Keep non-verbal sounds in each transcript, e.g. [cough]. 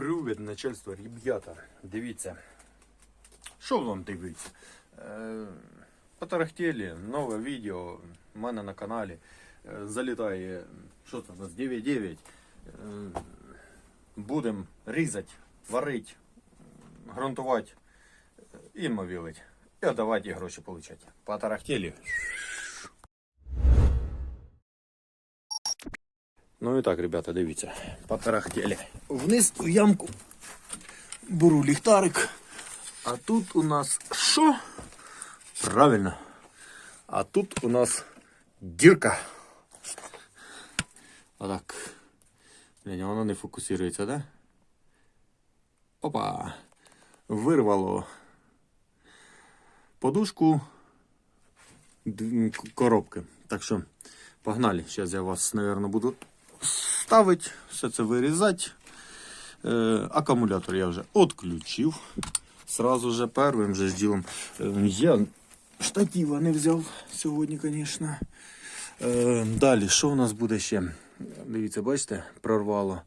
Привіт, начальство, ребята. Дивіться. Що вам дивиться? Е, Потарахтели, нове відео в мене на каналі. Е, Залітає, що це у нас, 9.9. Е, Будемо різати, варити, грунтувати і мовілити. І давати гроші получати. Потарахтели. Ну і так, ребята, дивіться. Потарахтели. Вниз в ямку беру ліхтарик. А тут у нас що? Правильно. А тут у нас дірка. Отак. Блін, воно не фокусується, да? Опа. Вирвало подушку д- к- коробки. Так що погнали. Зараз я вас, мабуть, буду ставити, все це вирізати. Е, акумулятор я вже відключив. Сразу же первим же ділом. Е, я штатива не взяв сьогодні, звісно. Е, далі, що у нас буде ще? Дивіться, бачите, прорвало.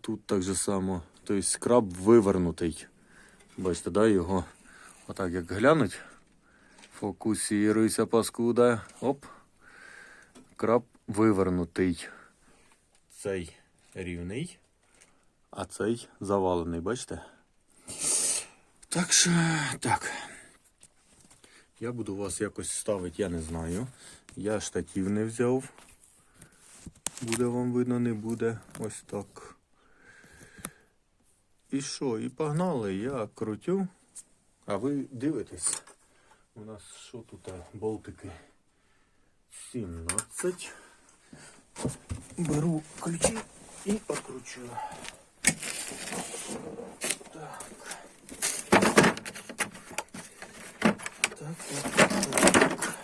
Тут так же само. Тобто краб вивернутий. Бачите, да, його отак як глянуть. Фокусируйся, паскуда. Оп. Краб вивернутий. Цей рівний, а цей завалений, бачите? Так що, так. Я буду вас якось ставити, я не знаю. Я штатів не взяв. Буде вам видно, не буде. Ось так. І що? І погнали, я крутю. А ви дивитесь. У нас що тут? Болтики 17. Беру ключі і откручу. Так. Так, так, так, так.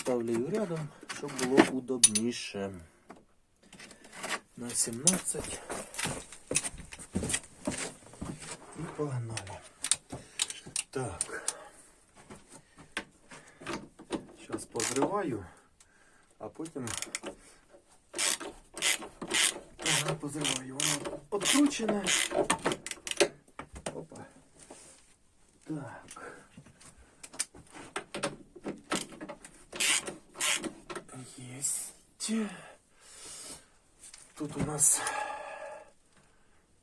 Ставлю рядом, щоб було удобніше. На 17. І погнали. Позриваю, а потім позриваю. Воно откручене. Опа. Так. Есть. Тут у нас.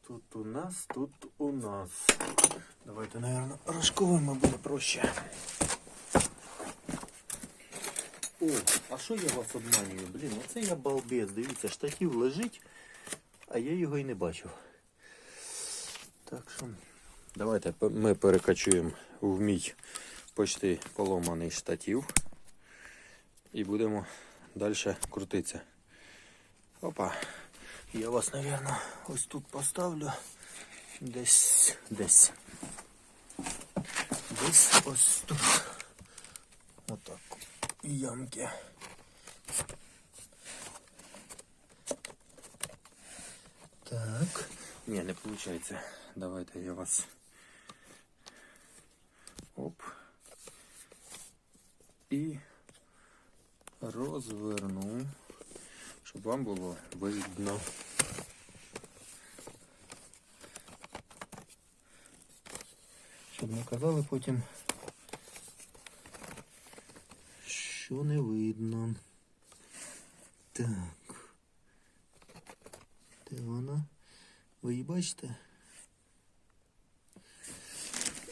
Тут у нас, тут у нас. Давайте, наверное, рожковим буде проще. О, а що я вас обманюю? Блін, оце я балбес. Дивіться, штатів лежить, а я його і не бачив. Так що. Давайте ми перекачуємо в мій почти поломаний штатів. І будемо далі крутитися. Опа. Я вас, мабуть, ось тут поставлю. Десь. Десь. Десь ось тут. Отак. Ямки. Так. Не, не получается. Давайте я вас. Оп. І розверну, щоб вам було видно. Щоб не казали потім, що не видно. Так. Де вона? Ви її бачите?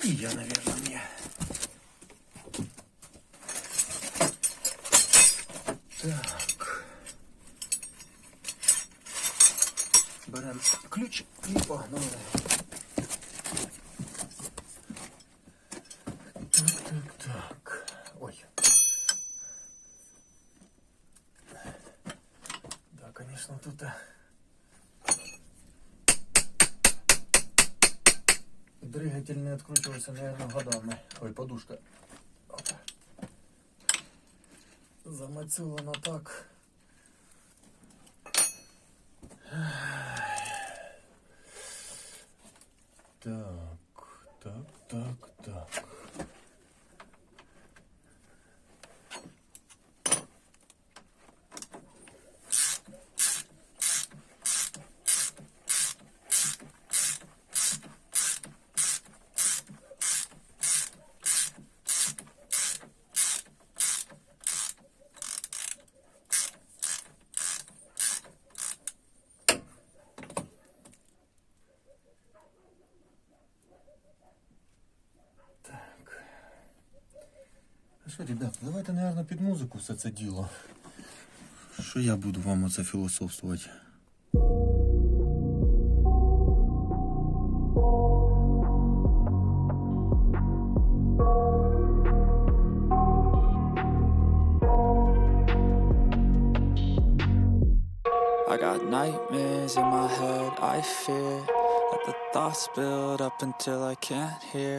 І я, мабуть, ні. Так. Беремо ключ Тут... а, Двигатель не откручивается, наверное, годами. Ой, подушка. Замацювана. Так, так, так, так. Ну що, ребята, давайте, наверное, під музику все це діло. Що я буду вам оце філософствувати? I got nightmares in my head, I fear that the thoughts build up until I can't hear.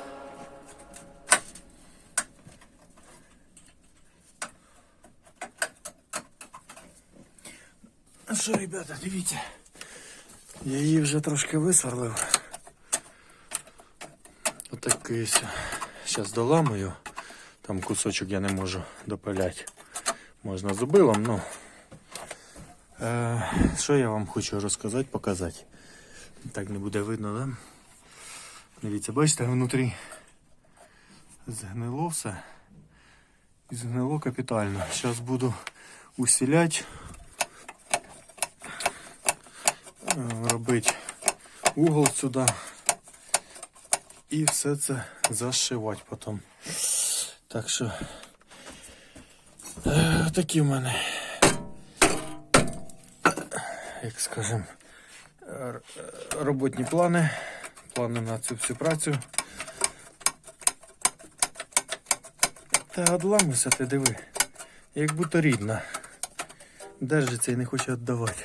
Що, ребята, дивіться. Я її вже трошки висверлив. Отакий ось. Зараз доламую. Там кусочок я не можу допиляти. Можна зубилом, ну. Е, що я вам хочу розказати, показати. Так не буде видно, да? Дивіться, бачите, внутрі згнило все. І згнило капітально. Зараз буду усіляти. Е, робити угол сюди і все це зашивати потім. Так що е, такі в мене, як скажем, р- роботні плани, плани на цю всю працю. Та одламуйся ти диви, як будто рідна. Держиться і не хоче віддавати.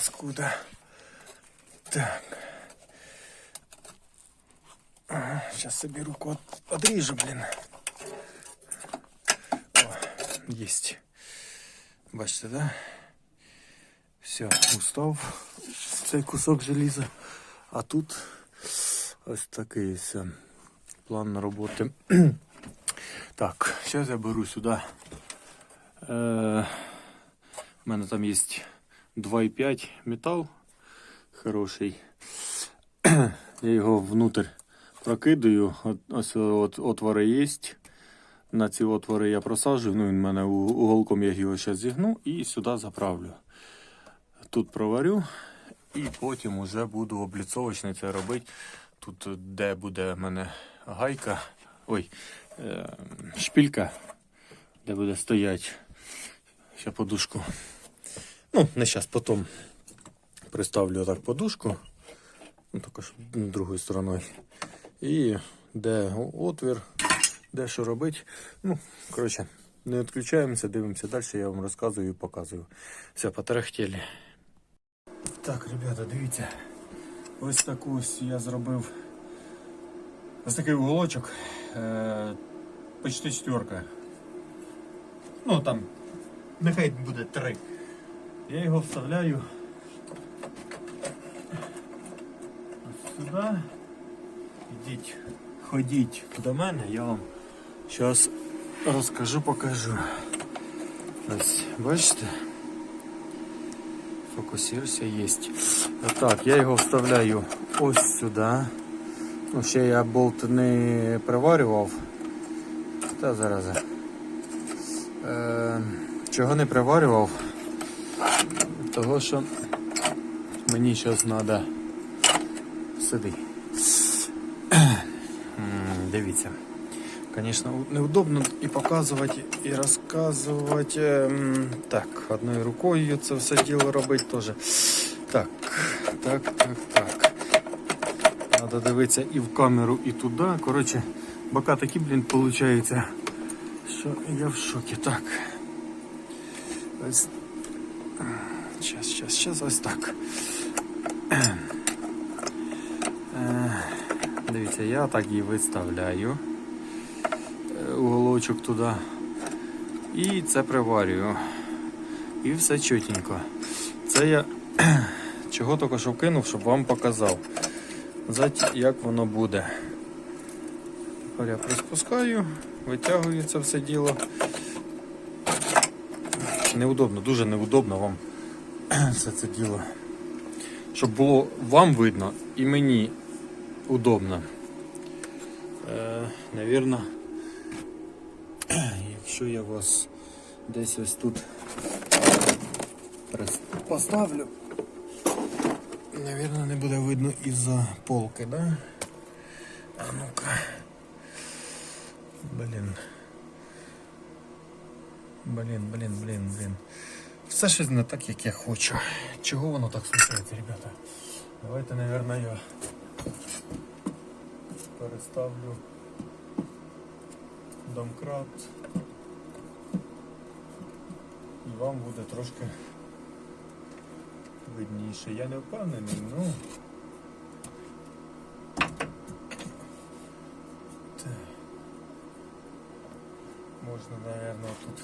паскуда. Так. Ага, Сейчас собі руку от, отрежу, блин. О, есть. Бачите, да? Все, устав цей кусок желіза. А тут ось такий ось е, план роботи. [clears throat] так, зараз я беру сюди. Е, У мене там є 2,5 метал хороший. [clears throat] Я його внутрь прокидаю. Ось от, отвори є. На ці отвори я просаджую. Ну, він в мене уголком я його зараз зігну і сюди заправлю. Тут проварю і потім уже буду обліцовочний це робити. Тут, де буде в мене гайка, ой, е, шпілька, де буде стояти. Ще подушку. Ну, не зараз, потім приставлю так подушку. Ну, також другою стороною. І де отвір, де що робити. Ну, коротше, не відключаємося, дивимося далі, я вам розказую і показую. Все, потерехтєлі. Так, ребята, дивіться. Ось таку ось я зробив. Ось такий уголочок. Е, почти четверка. Ну там, нехай буде три. Я його вставляю ось сюди. Ідіть, ходіть до мене, я вам зараз розкажу, покажу. Ось, бачите? Фокусируйся, є. Так, я його вставляю ось сюди. Ну, ще я болт не приварював. Та зараза. Е, чого не приварював? Того, що мені зараз треба сюди. Дивіться. Звісно, неудобно і показувати, і розказувати. Так, одною рукою це все діло робити теж. Так, так, так, так. Треба дивитися і в камеру, і туди. Коротше, бока такі, блін, виходить, що я в шокі. Так. Ось. Щас, щас, щас, ось так. Е, Дивіться, я так її виставляю. Е, Уголочок туди. І це приварюю. І все чотенько. Це я [clears throat] чого тільки що вкинув, щоб вам показав. Як воно буде. Тепер я приспускаю, витягую це все діло. Неудобно, дуже неудобно вам [clears throat] все це діло. Щоб було вам видно і мені удобно. Е, навірно, [clears throat] якщо я вас десь ось тут поставлю, навірно, не буде видно із-за полки, да? А ну-ка. Блін. Блін, блін, блін, блін. Все щось не так, як я хочу. Чого воно так случається, ребята? Давайте, наверное, я переставлю домкрат. І вам буде трошки видніше. Я не впевнений, ну. Можна, наверное, тут.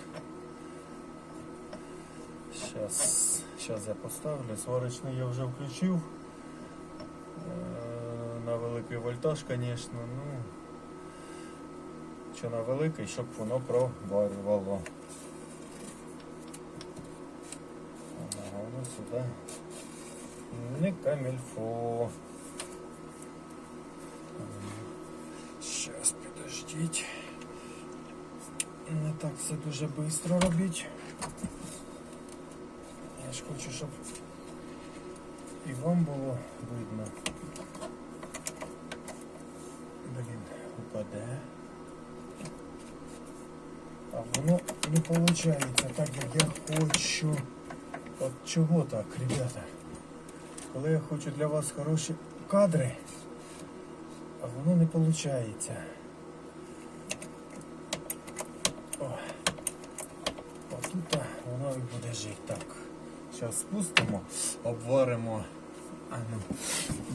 Сейчас, я поставлю. Сварочний я вже включив. Е, На великий вольтаж, звісно, ну. Що на великий, щоб воно проварювало. Ага, воно сюди. Не камільфо. Сейчас, подождіть. Не так все дуже швидко робіть. Ж хочу, щоб і вам було видно. Блін, упаде. А воно не виходить так, як я хочу. От чого так, ребята? Коли я хочу для вас хороші кадри, а воно не виходить. О. Отут воно і буде жити. Так. Зараз спустимо, обваримо. А ну,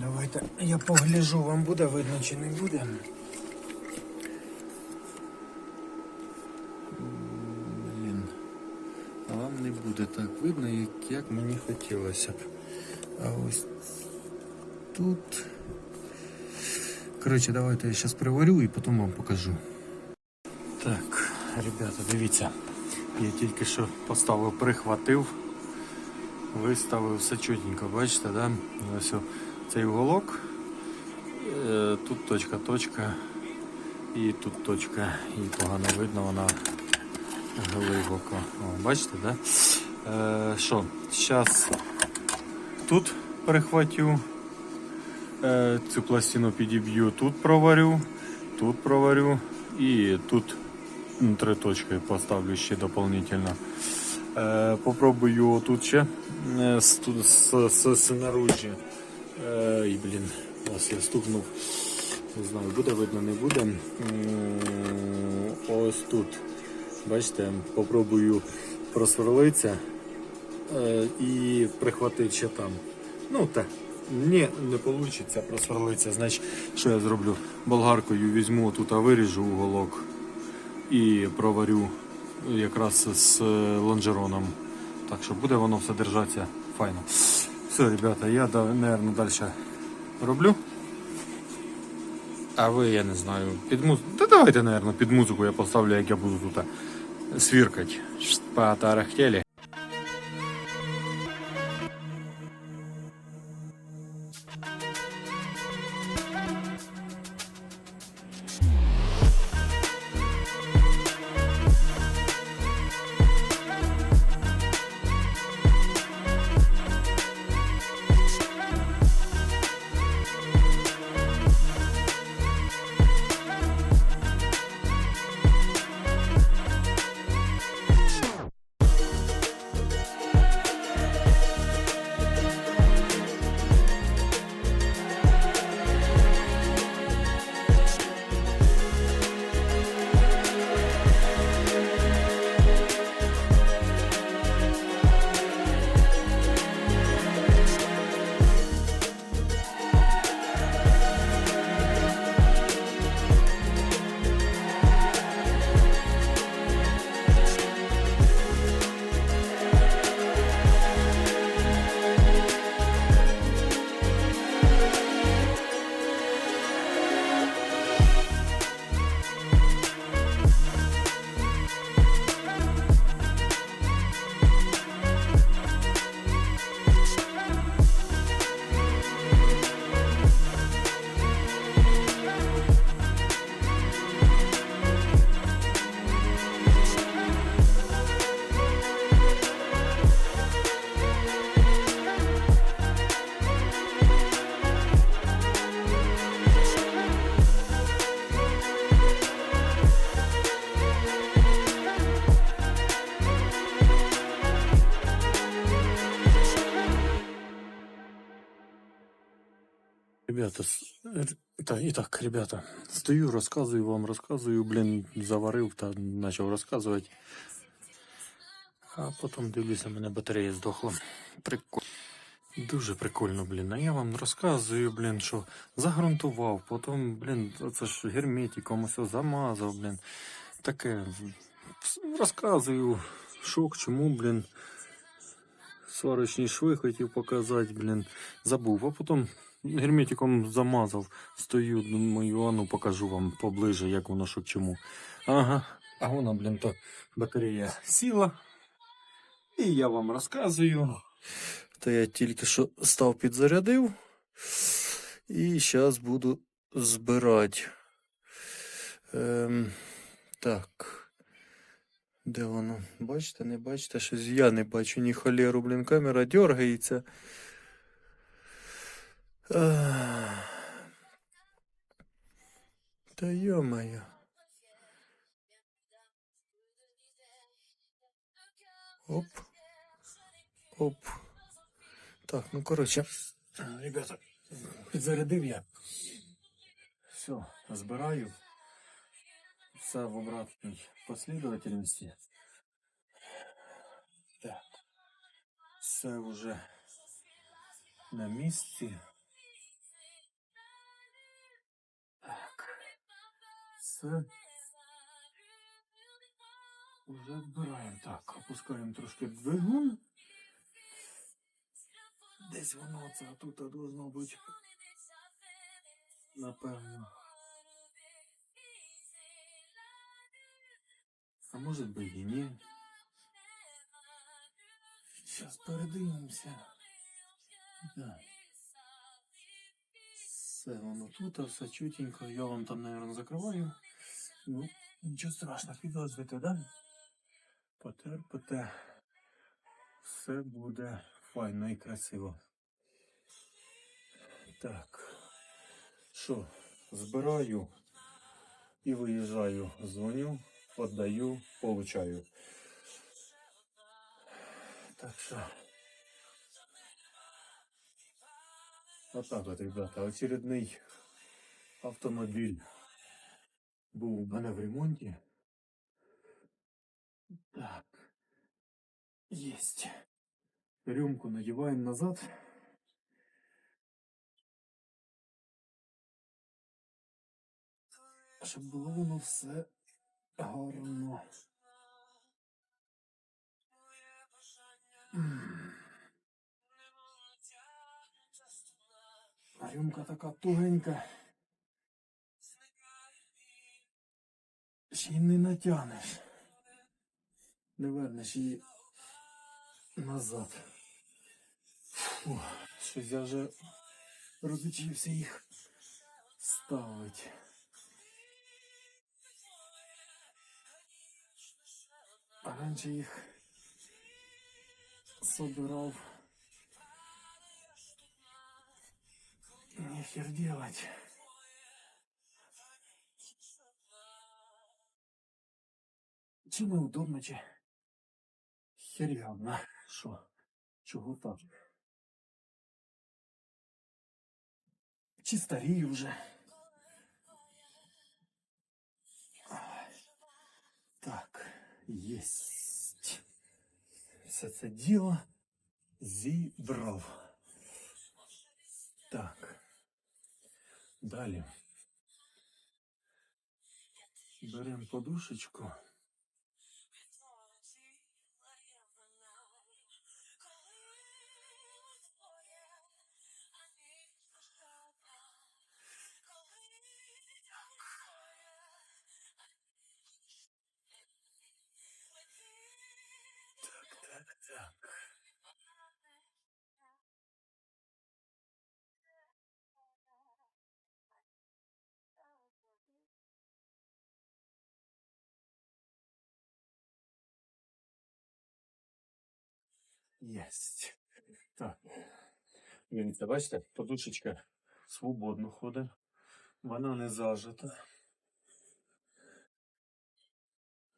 давайте я погляжу, вам буде видно чи не буде. Блін. А вам не буде так видно, як, як мені хотілося б. А ось тут. Коротше, давайте я зараз приварю і потім вам покажу. Так, ребята, дивіться. Я тільки що поставив, прихватив виставив все чутенько, бачите, да? Ось цей уголок. Е, Тут точка, точка. І тут точка. І погано видно, вона глибоко. О, бачите, да? Е, Що, зараз тут перехватю. Е, Цю пластину підіб'ю, тут проварю, тут проварю і тут три точки поставлю ще дополнительно. Е, попробую тут ще е, тут, з, з, з наружі. Е, блін, ось я стукнув. Не знаю, буде видно, не буде. Ось тут. Бачите, попробую просверлитися і прихватити ще там. Ну так. Ні, не вийде просверлитися. Значить, що я зроблю? Болгаркою візьму тут, а виріжу уголок і проварю якраз з е, лонжероном. Так що буде воно все держатися файно. Все, ребята, я, мабуть, далі роблю. А ви, я не знаю, під музику. Та давайте, мабуть, під музику я поставлю, як я буду тут свіркати. свіркать. Потарахтели. Ребята, та, і так, ребята, стою, розказую вам, розказую, блін, заварив та почав розказувати. А потім дивлюся, мене батарея здохла. Прикольно. Дуже прикольно, блін. А я вам розказую, блін, що загрунтував, потім, блін, це ж герметиком усе замазав, блін. Таке. Розказую, що к чому, блін. Сварочні шви хотів показати, блін. Забув, а потім герметиком замазав. Стою, думаю, а ну покажу вам поближе, як воно що к чому. Ага. А воно, блін, то батарея сіла. І я вам розказую. То я тільки що став підзарядив. І зараз буду збирати. Ем, так. Де воно? Бачите, не бачите? Щось я не бачу ні холєру, блін, камера дергається. Та йо-моє. Оп. Оп. Так, ну коротше, ребята, підзарядив я. Все, збираю. Все в обратній послідовательності. Так. Все вже на місці. Все. Уже збираємо. Так, опускаємо трошки двигун. Десь воно це тут должно бути. Напевно. А може би і ні. Зараз передивимося. Да. Все воно тут, а все чутенько. Я вам там, наверное, закриваю. Ну, нічого страшного, підозрите, да? Потерпите. Все буде файно і красиво. Так. Що, збираю і виїжджаю. Дзвоню, віддаю, получаю. Так що. Отак от, ребята, очередний автомобіль був у мене в ремонті. Так. Єсть. Рюмку надіваємо назад. Щоб було воно все гарно. М. А Рюмка така тугенька. Ще не натягнеш. Не вернеш її назад. Фу, щось я вже розучився їх ставити. А раніше їх собирав. Нехер делать. Чи неудобно, чи хер'явно. Що? Чого так? Чи старію вже? Так, єсть. Все це діло зібрав. Так. Далі. Беремо подушечку. Єсть. Так. Дивіться, бачите, подушечка свободно ходить. Вона не зажата.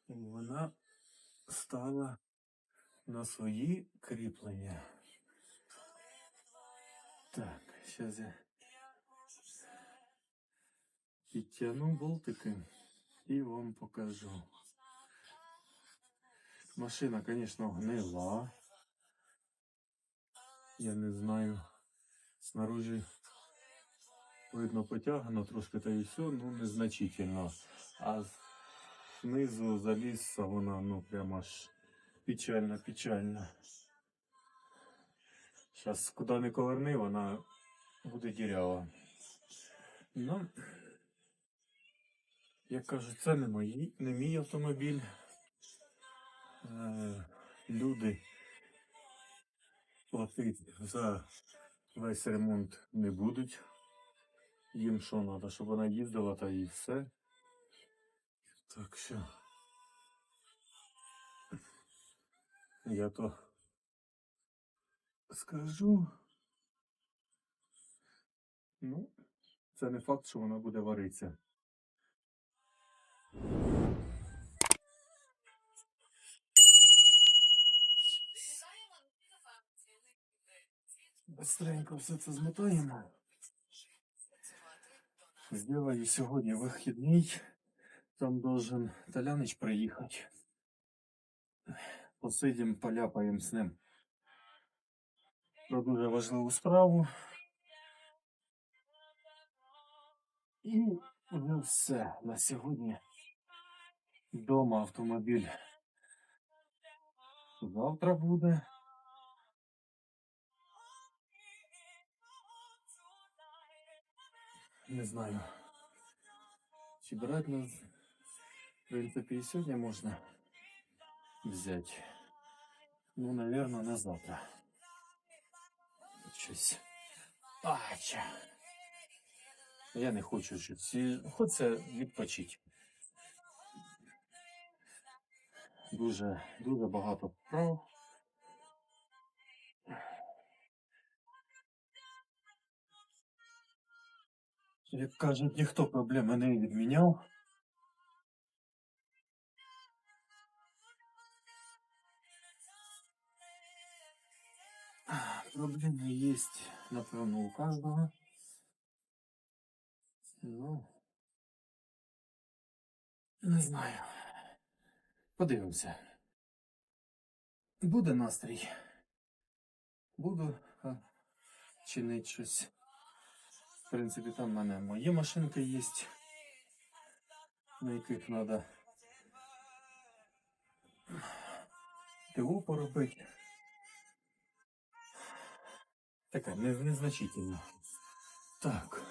І Вона стала на свої кріплення. Так, зараз я підтягну болтики і вам покажу. Машина, звісно, гнила. Я не знаю. Снаружи видно потягано трошки та і все, ну незначительно. А знизу заліз вона, ну прямо аж печально, печально. Зараз куди не коверни, вона буде дірява. Ну, як кажуть, це не мої, не мій автомобіль. Е, люди платити за весь ремонт не будуть. Їм що треба, щоб вона їздила та і все. Так що. Я то скажу. Ну, це не факт, що вона буде варитися. Быстренько все це змотаємо. Сделаю сьогодні вихідний. Там должен Толяныч приїхати. Посидім, поляпаємо з ним. Про дуже важливу справу. І вже все на сьогодні. Дома автомобіль. Завтра буде. Не знаю. Чи брать нас, в принципе, и сегодня можно взять. Ну, наверное, на завтра. Щось. Ача. Я не хочу щось. Хочеться відпочити. Дуже, дуже багато прав. Як кажуть, ніхто проблеми не відміняв. Проблемы есть, напевно, у каждого. Ну, не знаю. Подивимося. Буде настрій. Буду чинити щось. Принципі, там в мене мої машинки є, на яких треба ТО поробити. Така не, незначительна. Так.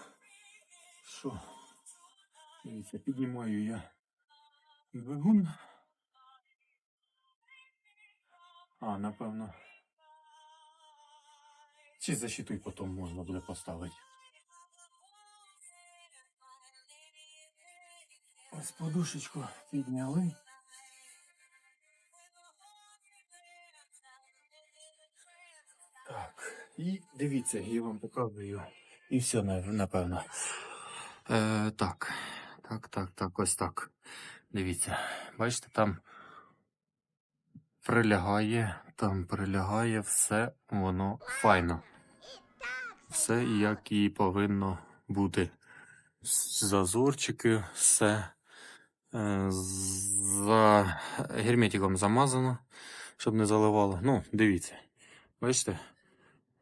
Що? Дивіться, піднімаю я двигун. А, напевно. Чи защиту потім можна буде поставити. Ось подушечку підняли. Так, і дивіться, я вам показую. І все, напевно. Е, так, так, так, так, ось так. Дивіться, бачите, там прилягає, там прилягає все, воно файно. Все як і повинно бути. Зазорчики, все за герметиком замазано, щоб не заливало. Ну, дивіться. Бачите?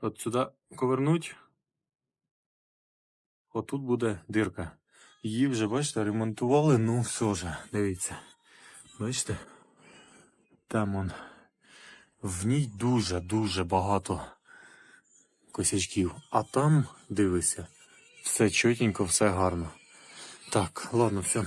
От сюди ковернуть. Отут буде дирка. Її вже, бачите, ремонтували, ну все вже, дивіться. Бачите? Там он. В ній дуже-дуже багато косячків. А там, дивися, все чотенько, все гарно. Так, ладно, все.